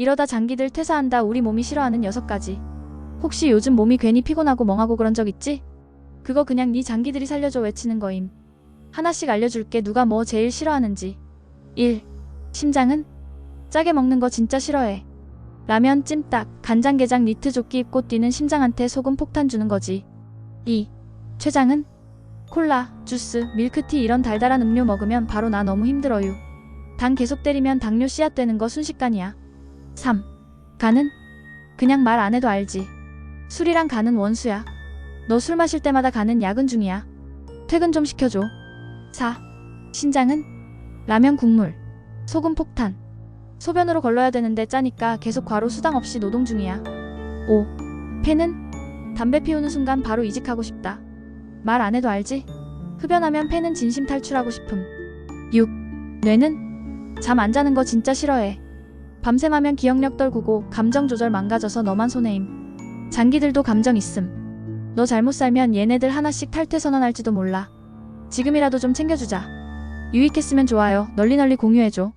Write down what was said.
이러다 장기들 퇴사한다 우리 몸이 싫어하는 여섯 가지. 혹시 요즘 몸이 괜히 피곤하고 멍하고 그런 적 있지? 그거 그냥 네 장기들이 살려줘 외치는 거임. 하나씩 알려줄게 누가 뭐 제일 싫어하는지. 1. 심장은? 짜게 먹는 거 진짜 싫어해. 라면, 찜닭, 간장게장, 니트 조끼 입고 뛰는 심장한테 소금 폭탄 주는 거지. 2. 췌장은? 콜라, 주스, 밀크티 이런 달달한 음료 먹으면 바로 나 너무 힘들어요. 당 계속 때리면 당뇨 씨앗 되는 거 순식간이야. 3. 간은? 그냥 말 안 해도 알지. 술이랑 간은 원수야. 너 술 마실 때마다 간은 야근 중이야. 퇴근 좀 시켜줘. 4. 신장은? 라면 국물. 소금 폭탄. 소변으로 걸러야 되는데 짜니까 계속 과로 수당 없이 노동 중이야. 5. 폐는? 담배 피우는 순간 바로 이직하고 싶다. 말 안 해도 알지? 흡연하면 폐는 진심 탈출하고 싶음. 6. 뇌는? 잠 안 자는 거 진짜 싫어해. 밤샘하면 기억력 떨구고 감정 조절 망가져서 너만 손해임. 장기들도 감정 있음. 너 잘못 살면 얘네들 하나씩 탈퇴 선언할지도 몰라. 지금이라도 좀 챙겨주자. 유익했으면 좋아요. 널리 널리 공유해줘.